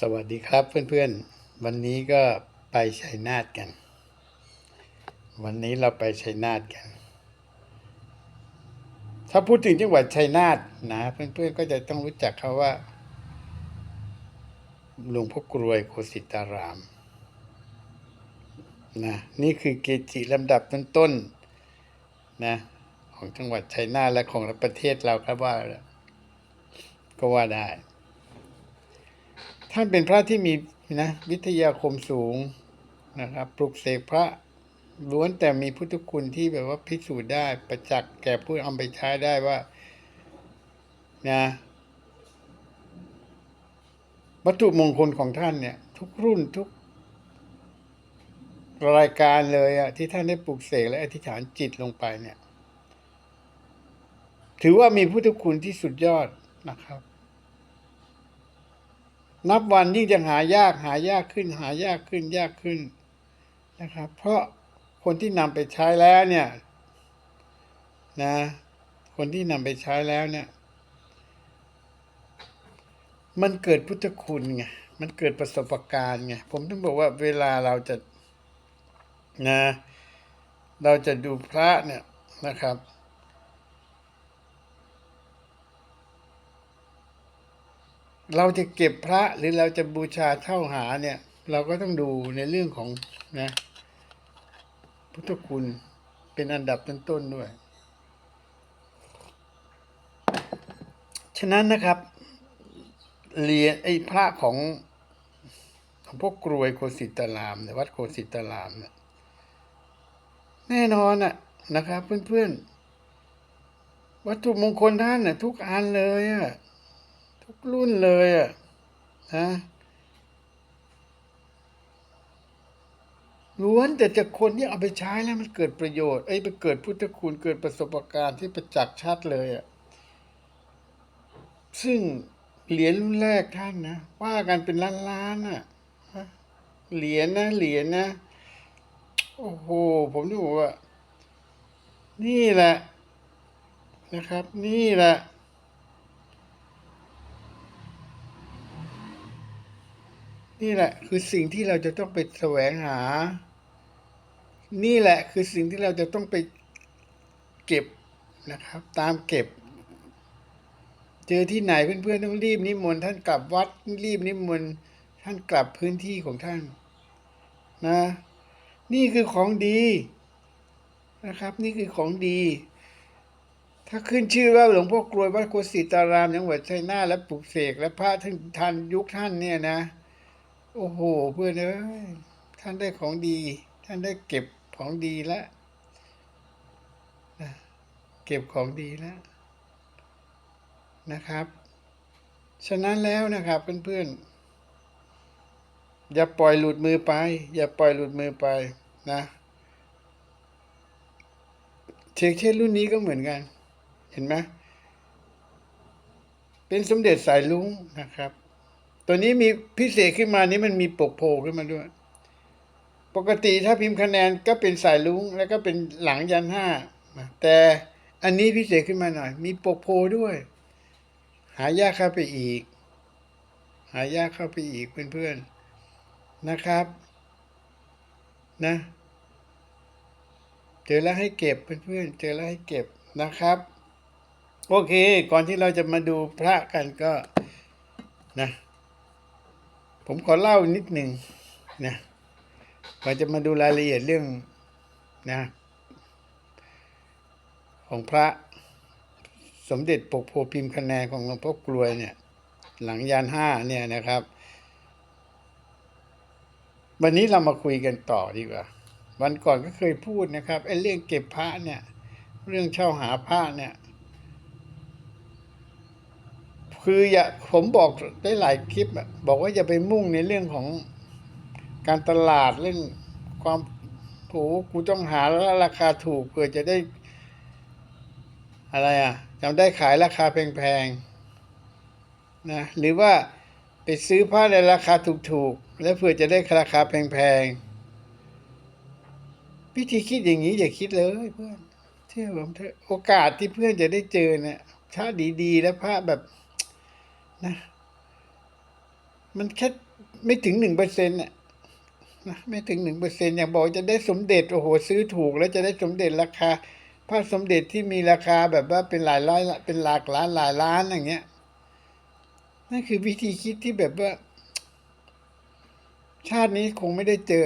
สวัสดีครับเพื่อนๆ วันนี้ก็ไปชัยนาทกัน วันนี้เราไปชัยนาทกัน ถ้าพูดถึงจังหวัดชัยนาทนะ เพื่อนๆก็จะต้องรู้จักเขาว่าหลวงพ่อกรวยโคสิตารามนะนี่คือเกจิลำดับต้นๆนะของจังหวัดชัยนาทและของประเทศเราครับว่าก็ว่าได้ ท่านเป็นพระที่มีนะวิทยาคมสูงนะครับปลุกเสกพระล้วนแต่มีพุทธคุณที่แบบว่าพิสูจน์ได้ประจักษ์แก่ผู้เอาไปใช้ได้ว่านะวัตถุมงคลของท่านเนี่ย ทุกรุ่นทุก รายการเลยอะที่ท่านได้ปลุกเสกและอธิษฐานจิตลงไปเนี่ย ถือว่ามีพุทธคุณที่สุดยอดนะครับ นับวันยิ่งจะหายากหายากขึ้น หายากขึ้นยากขึ้นนะครับ เพราะคนที่นำไปใช้แล้วเนี่ยนะคนที่นำไปใช้แล้วเนี่ย มันเกิดพุทธคุณไงมันเกิดประสบการณ์ไงผมต้องบอกว่าเวลาเราจะนะเราจะดูพระเนี่ยนะครับ เราจะเก็บพระหรือเราจะบูชาเท่าหาเนี่ย เราก็ต้องดูในเรื่องของนะพุทธคุณเป็นอันดับต้นๆด้วย ฉะนั้นนะครับเรียญไอ้พระของของพวกกรวยโคสิตารามเนี่ยวัดโคสิตารามเนี่ยแน่นอนอะนะครับเพื่อนๆ วัตถุมงคลท่านน่ะทุกอันเลยอะ ทุกรุ่นเลยอะนะล้วนแต่จะคนที่เอาไปใช้แล้วมันเกิดประโยชน์ไอ้ไปเกิดพุทธคุณเกิดประสบการณ์ที่ประจักษ์ชัดเลยอะซึ่งเหรียญรุ่นแรกท่านนะว่ากันเป็นล้านล้านๆอะฮะเหรียญนะเหรียญนะ โอ้โห ผมดูว่า นี่แหละนะครับ นี่แหละ นี่แหละคือสิ่งที่เราจะต้องไปแสวงหา นี่แหละคือสิ่งที่เราจะต้องไปเก็บนะครับ ตามเก็บ เจอที่ไหนเพื่อนๆต้องรีบนิมนต์ท่านกลับวัดรีบนิมนต์ท่านกลับพื้นที่ของท่านนะ นี่คือของดีนะครับ นี่คือของดี ถ้าขึ้นชื่อว่าหลวงพ่อกรวยวัดโคสิตารามจังหวัดชัยนาทและปลุกเสกและพระท่านทันยุคท่านเนี่ยนะ โอ้โห เพื่อนเอ้ยท่านได้ของดี ท่านได้เก็บของดีแล้วนะเก็บของดีแล้วนะครับ ฉะนั้นแล้วนะครับเพื่อนๆอย่าปล่อยหลุดมือไป อย่าปล่อยหลุดมือไปนะเชกเช่นรุ่นนี้ก็เหมือนกัน เห็นไหมเป็นสมเด็จสายลุงนะครับ ตัวนี้มีพิเศษขึ้นมานี้มันมีปกโพขึ้นมาด้วย ปกติถ้าพิมพ์คะแนนก็เป็นสายลุงแล้วก็เป็นหลังยันห้าแต่อันนี้พิเศษขึ้นมาหน่อย มีปกโพด้วย หายากเข้าไปอีก หายากเข้าไปอีกเพื่อนๆนะครับ นะเจอแล้วให้เก็บเพื่อนๆเจอแล้วให้เก็บนะครับ โอเค ก่อนที่เราจะมาดูพระกันก็นะ ผมขอเล่านิดหนึ่งนะก่อนจะมาดูรายละเอียดเรื่องนะของพระสมเด็จปกโพพิมพ์คะแนนของหลวงพ่อกลวยเนี่ย หลังยานห้าเนี่ยนะครับ วันนี้เรามาคุยกันต่อดีกว่า วันก่อนก็เคยพูดนะครับไอ้เรื่องเก็บพระเนี่ย เรื่องเช่าหาพระเนี่ย คืออย่าผมบอกได้หลายคลิปอะบอกว่าอย่าไปมุ่งในเรื่องของการตลาดเรื่องความโหกูต้องหาแล้วราคาถูกเพื่อจะได้ อะไรอะจำได้ขายราคาแพงๆนะหรือว่าไปซื้อผ้าในราคาถูกๆ แล้วเพื่อจะได้ราคาแพงๆวิธีคิดอย่างนี้อย่าคิดเลยเพื่อนเชื่อผมเถอะโอกาสที่เพื่อนจะได้เจอเนี่ยถ้าดีๆ แล้วพระแบบ นะมันแค่ไม่ถึงหนึ่งเปอร์เซ็นต์น่ะนะไม่ถึงหนึ่งเปอร์เซ็นต์อย่างบอกจะได้สมเด็จโอ้โหซื้อถูก แล้วจะได้สมเด็จราคาพระสมเด็จที่มีราคาแบบว่าเป็นหลายร้อยเป็นหลักล้านหลายล้านอย่างเงี้ยนั่นคือวิธีคิดที่แบบว่า ชาตินี้คงไม่ได้เจอ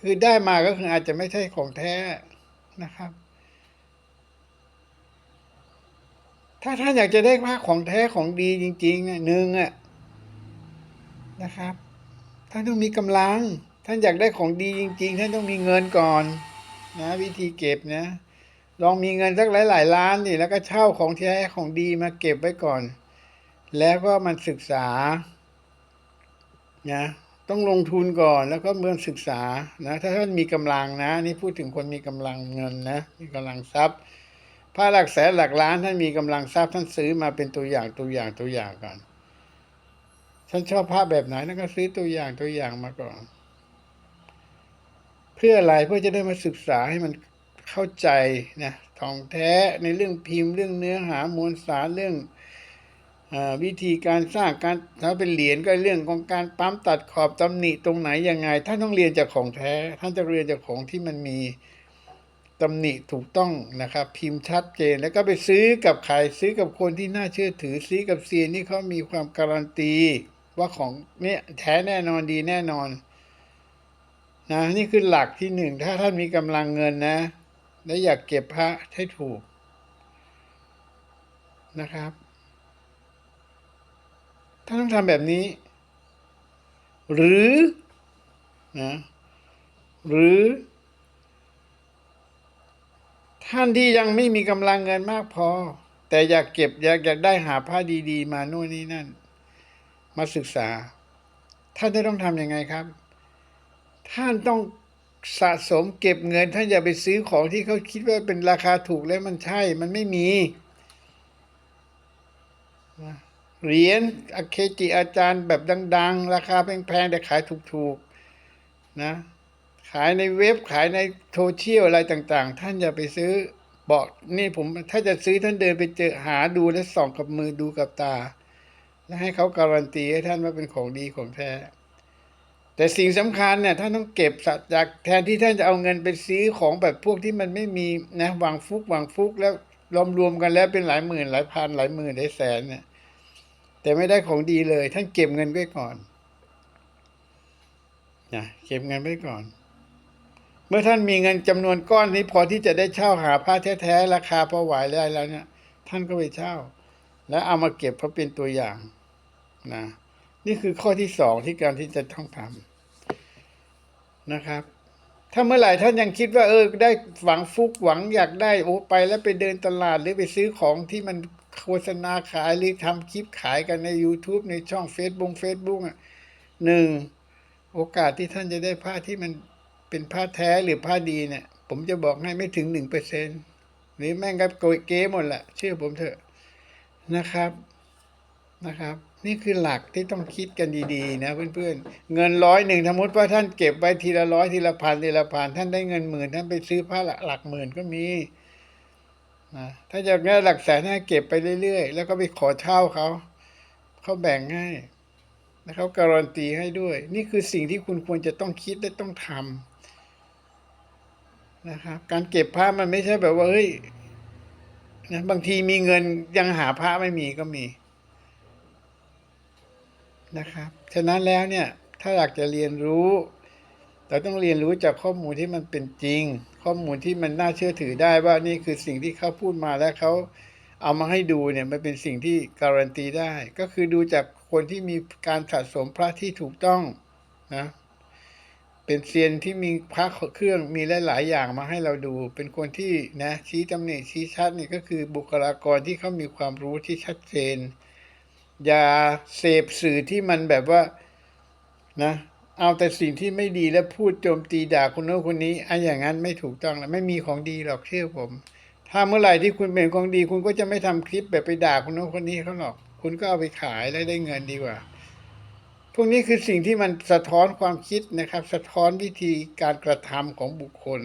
คือได้มาก็คืออาจจะไม่ใช่ของแท้นะครับ ถ้าท่านอยากจะได้พระของแท้ของดีจริงๆอะหนึ่งอะนะครับ ท่านต้องมีกำลัง ท่านอยากได้ของดีจริง ๆ ท่านต้องมีเงินก่อนนะวิธีเก็บนะ ลองมีเงินสักหลายๆล้านนี่แล้วก็เช่าของแท้ของดีมาเก็บไว้ก่อน แล้วก็มันศึกษานะต้องลงทุนก่อนแล้วก็เมื่อศึกษานะถ้าท่านมีกำลังนะ นี่พูดถึงคนมีกำลังเงินนะมีกำลังทรัพย์ พระหลักแสนหลักล้านท่านมีกำลังทรัพย์ท่านซื้อมาเป็นตัวอย่างตัวอย่างตัวอย่างก่อนท่านชอบภาพแบบไหนนั่นก็ซื้อตัวอย่างตัวอย่างมาก่อน เพื่ออะไรเพื่อจะได้มาศึกษาให้มันเข้าใจนะทองแท้ในเรื่องพิมพ์เรื่องเนื้อหามวลสารเรื่องอวิธีการสร้างการถ้าเป็นเหรียญก็เรื่องของการปั๊มตัดขอบตำหนิตรงไหนยังไงท่านต้องเรียนจากของแท้ ท่านจะเรียนจากของที่มันมี ตำหนิถูกต้องนะครับ พิมพ์ชัดเจนแล้วก็ไปซื้อกับใครซื้อกับคนที่น่าเชื่อถือซื้อกับเซียนที่เขามีความการันตี ว่าของเนี้ยแท้แน่นอนดีแน่นอนนะนี่คือหลักที่หนึ่งถ้าท่านมีกำลังเงินนะ และอยากเก็บพระให้ถูกนะครับท่านต้องทำแบบนี้ หรือนะหรือ ท่านที่ยังไม่มีกำลังเงินมากพอ แต่อยากเก็บอยากอยากได้หาผ้าดีๆ มาโน่นนี่นั่น มาศึกษา ท่านจะต้องทำยังไงครับ ท่านต้องสะสมเก็บเงิน ท่านอย่าไปซื้อของที่เขาคิดว่าเป็นราคาถูกแล้วมันใช่ มันไม่มีเหรียญอเคจิอาจารย์แบบดัง ๆ ราคาแพงๆแต่ขายถูกๆนะายในเว็บขายในโซเชียลอะไรต่างๆ ท่านอย่าไปซื้อบอกนี่ผมถ้าจะซื้อท่านเดินไปเจอหาดูและส่องกับมือดูกับตา และให้เขาการันตีให้ท่านว่าเป็นของดีของแท้ แต่สิ่งสำคัญเนี่ยท่านต้องเก็บสัจากแทนที่ท่านจะเอาเงินไปซื้อของแบบพวกที่มันไม่มีนะวางฟุกวางฟุกแล้วรวมรวมๆกันแล้วเป็นหลายหมื่นหลายพันหลายหมื่นหลายแสนเนี่ยแต่ไม่ได้ของดีเลย ท่านเก็บเงินไว้ก่อนนะเก็บเงินไว้ก่อน เมื่อท่านมีเงินจำนวนก้อนนี้พอที่จะได้เช่าหาผ้าแท้ๆราคาพอไหวได้แล้วเนี่ย ท่านก็ไปเช่า แล้วเอามาเก็บเพราะเป็นตัวอย่างนะนี่คือข้อที่สองที่การที่จะต้องทำนะครับ ถ้าเมื่อไหร่ท่านยังคิดว่าเออ ได้หวังฟุกหวังอยากได้โอ้ไปแล้วไปเดินตลาดหรือไปซื้อของที่มันโฆษณาขายหรือทำคลิปขายกันใน YouTube ในช่อง Facebook Facebook อะหนึ่งโอกาสที่ท่านจะได้ผ้าที่มัน เป็นผ้าแท้หรือผ้าดีเนี่ย ผมจะบอกให้ไม่ถึงหนึ่งเปอร์เซ็นหรือแม่งกับโกยเก้หมดละเชื่อผมเถอะนะครับนะครับ นี่คือหลักที่ต้องคิดกันดีๆนะเพื่อนๆ เงินร้อยหนึ่งสมมติว่าท่านเก็บไว้ทีละร้อยทีละพันทีละพันท่านได้เงินหมื่นท่านไปซื้อผ้าหลักหลักหมื่นก็มีนะถ้าอยากได้หลักแสนให้เก็บไปเรื่อยๆ แล้วก็ไปขอเช่าเขาเขาแบ่งให้แล้วเขาการันตีให้ด้วย นี่คือสิ่งที่คุณควรจะต้องคิดและต้องทำ นะครับการเก็บผ้ามันไม่ใช่แบบว่าเฮ้ยนะบางทีมีเงินยังหาผ้าไม่มีก็มีนะครับฉะนั้นแล้วเนี่ยถ้าอยากจะเรียนรู้ เราต้องเรียนรู้จากข้อมูลที่มันเป็นจริง ข้อมูลที่มันน่าเชื่อถือได้ว่านี่คือสิ่งที่เขาพูดมาแล้วเขาเอามาให้ดูเนี่ยมันเป็นสิ่งที่การันตีได้ ก็คือดูจากคนที่มีการสะสมพระที่ถูกต้องนะ เป็นเซียนที่มีพระเครื่องมีหลาย ๆ อย่างมาให้เราดู เป็นคนที่นะชี้ตำแหน่งชี้ชัดนี่ก็คือบุคลากรที่เขามีความรู้ที่ชัดเจน อย่าเสพสื่อที่มันแบบว่านะเอาแต่สิ่งที่ไม่ดีแล้วพูดโจมตีด่าคนโน้นคนนี้อันอย่างนั้นไม่ถูกต้องแล้วไม่มีของดีหรอกเชื่อผม ถ้าเมื่อไหร่ที่คุณเป็นของดี คุณก็จะไม่ทำคลิปแบบไปด่าคนโน้นคนนี้เขาหรอก คุณก็เอาไปขายแล้วได้เงินดีกว่า พวกนี้คือสิ่งที่มันสะท้อนความคิดนะครับ สะท้อนวิธีการกระทำของบุคคล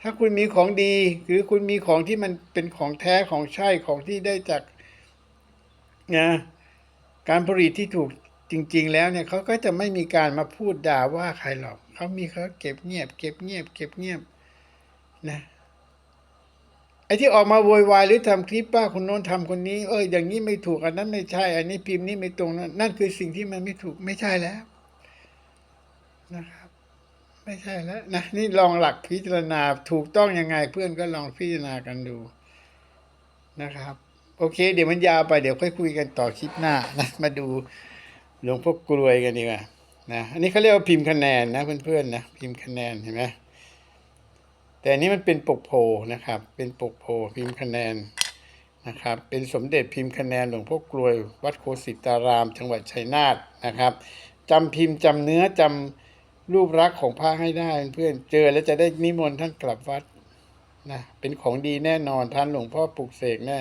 ถ้าคุณมีของดี หรือคุณมีของที่มันเป็นของแท้ของใช่ของที่ได้จากนะการผลิตที่ถูกจจริง ๆ แล้วเนี่ยเขาก็จะไม่มีการมาพูดด่าว่าใครหรอกเขามีเขาเก็บเงียบ เก็บเงียบ เก็บเงียบนะ ไอ้ที่ออกมาโวยวายหรือทำคลิปว่าคนโน้นทำคนนี้ เอออย่างนี้ไม่ถูกอันนั้นไม่ใช่ อันนี้พิมพ์นี้ไม่ตรงนั้นนั่นคือสิ่งที่มันไม่ถูกไม่ใช่แล้วนะครับ ไม่ใช่แล้วนะนี่ลองหลักพิจารณาถูกต้องยังไงเพื่อนก็ลองพิจารณากันดูนะครับ โอเค เดี๋ยวมันยาวไปเดี๋ยวค่อยคุยกันต่อคลิปหน้านะมาดูหลวงพ่อกลวยกันดีกว่านะอันนี้เขาเรียกว่าพิมพ์คะแนนนะเพื่อนๆนะพิมพ์คะแนนเห็นไหม แต่อันนี้มันเป็นปกโพนะครับ เป็นปกโพพิมพ์คะแนนนะครับ เป็นสมเด็จพิมพ์คะแนนหลวงพ่อกลวย วัดโคสิตาราม จังหวัดชัยนาทนะครับจำพิมพ์จำเนื้อจำรูปลักษ์ของพระให้ได้เพื่อนเจอแล้วจะได้นิมนต์ท่านกลับวัดนะเป็นของดีแน่นอนท่านหลวงพ่อปลุกเสกแน่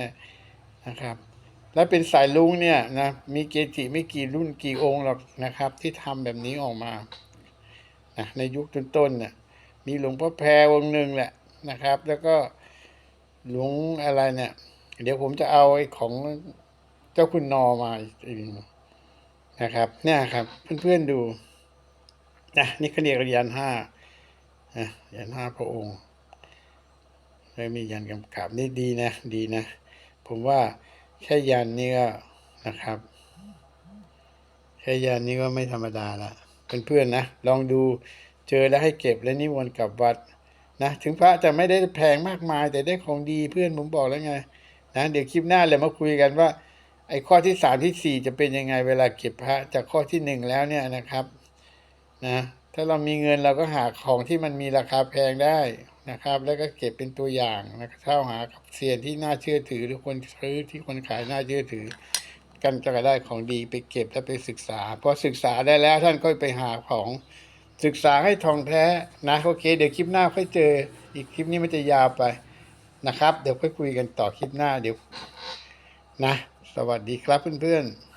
นะครับ และเป็นสายลุงเนี่ยนะมีเกจิไม่กี่รุ่นกี่องค์หรอกนะครับ ที่ทำแบบนี้ออกมานะในยุคต้นๆเนี่ย มีหลวงพ่อแพรองหนึ่งแหละนะครับ แล้วก็หลวงอะไรเนี่ย เดี๋ยวผมจะเอาไอ้ของเจ้าคุณนอมาอีกทีหนึ่งนะครับ เนี่ยครับเพื่อนๆดูนะนี่เขาเรียกยันห้านะยันห้าพระองค์แล้วมียันกำกับนี่ดีนะ ดีนะ ผมว่าแค่ยันนี่ก็นะครับ แค่ยันนี่ก็ไม่ธรรมดาละเพื่อนๆนะ ลองดู เจอแล้วให้เก็บและนิมนต์กลับวัดนะถึงพระจะไม่ได้แพงมากมาย แต่ได้ของดีเพื่อนผมบอกแล้วไงนะเดี๋ยวคลิปหน้าเลยมาคุยกันว่า ไอ้ข้อที่สามที่สี่จะเป็นยังไงเวลาเก็บพระจากข้อที่หนึ่งแล้วเนี่ยนะครับนะถ้าเรามีเงินเราก็หาของที่มันมีราคาแพงได้นะครับ แล้วก็เก็บเป็นตัวอย่างนะเช่าหากับเซียนที่น่าเชื่อถือ หรือคนซื้อที่คนขายน่าเชื่อถือ กันจะได้ของดีไปเก็บและไปศึกษาพอศึกษาได้แล้วท่านก็ไปหาของ ศึกษาให้ทองแท้นะโอเค เดี๋ยวคลิปหน้าค่อยเจอ อีกคลิปนี้มันจะยาวไปนะครับ เดี๋ยวค่อยคุยกันต่อคลิปหน้าเดี๋ยวนะ สวัสดีครับเพื่อนๆ